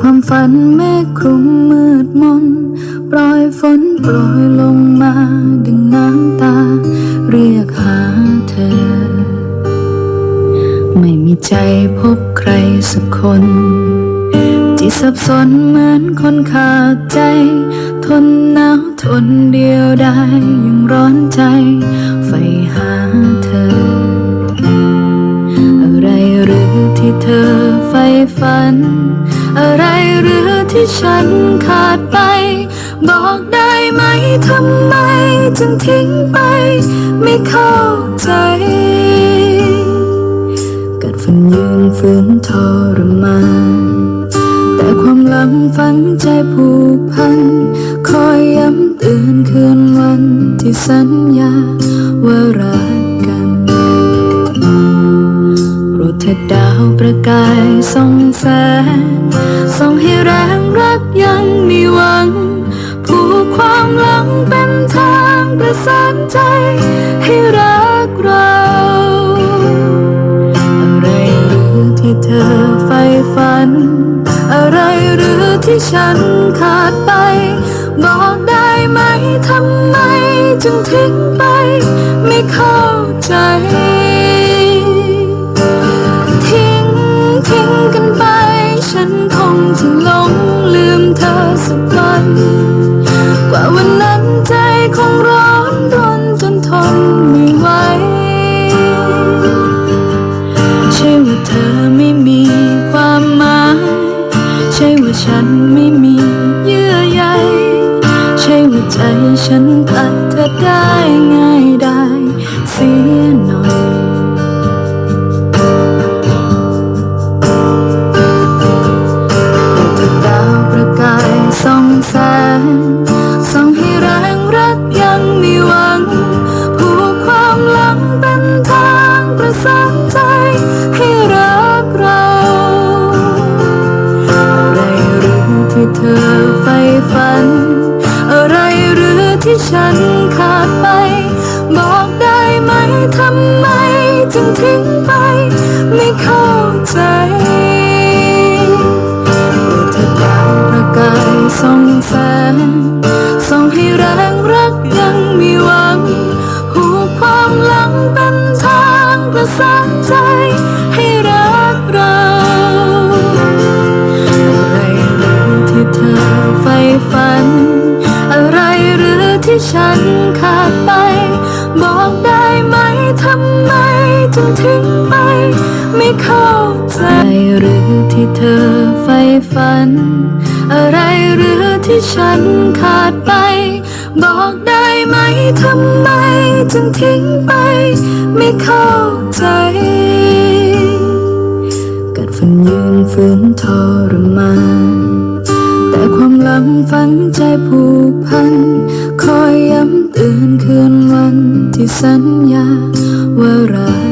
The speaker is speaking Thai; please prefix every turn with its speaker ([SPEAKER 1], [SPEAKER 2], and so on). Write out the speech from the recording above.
[SPEAKER 1] ความฝันเมฆคลุมมืดมนโปรยฝนโปรยลงมา ดึงน้ำตา เรียกหาเธอ ไม่มีใจพบใครสักคน ที่สับสนเหมือนคนขาดใจ ทนหนาวทนเดียวได้ยังร้อนใจใฝ่หาเธอ อะไรหรือที่เธอใฝ่ฝัน อะไร ที่ฉันขาดไป บอกได้ไหมทำไมจึงทิ้งไป ไม่เข้าใจ กัดฟันยืนฝืนทรมานแต่ความลังฝังใจผูกพัน คอยย้ำเตือนคืนวันที่สัญญาว่ารัก ถิดดาวประกายส่องแสงส่องให้แรงรักยังมีหวัง ผูกความหลังเป็นทางประสานใจ ให้รักเรา อะไรหรือที่เธอใฝ่ฝัน อะไรหรือที่ฉันขาดไป บอกได้ไหมทำไม จึงทิ้งไป ไม่เข้าใจ คงจะหลงลืมเธอสักวัน กว่าวันนั้นใจคงร้อนรนจนทนไม่ไหวใช่ว่าเธอไม่มีความหมายใช่ว่าฉันไม่มีเยื่อใยใช่ว่าใจฉันตัดเธอได้ง่ายได้างประสานใจให้รักเราอะไรหรือที่เธอใฝ่ฝัน อะไรหรือที่ฉันขาดไป บอกได้ไหมทำไมจึงทิ้งไป ไม่เข้าใจรดเถิดาวประกายส่องแสงส่องให้แรงรักยัง ฝัน อะไรหรือที่ฉันขาดไป บอกได้ไหมทำไมจึงทิ้งไป ไม่เข้าใจหรือที่เธอใฝ่ฝัน อะไรหรือที่ฉันขาดไป บอกได้ไหมทำไมจึงทิ้งไป ไม่เข้าใจกัดฟันยืนฝืนทรมาน แต่ความหลังฝังใจผูกพัน คอยย้ำเตือนคืนวันที่สัญญาว่ารัก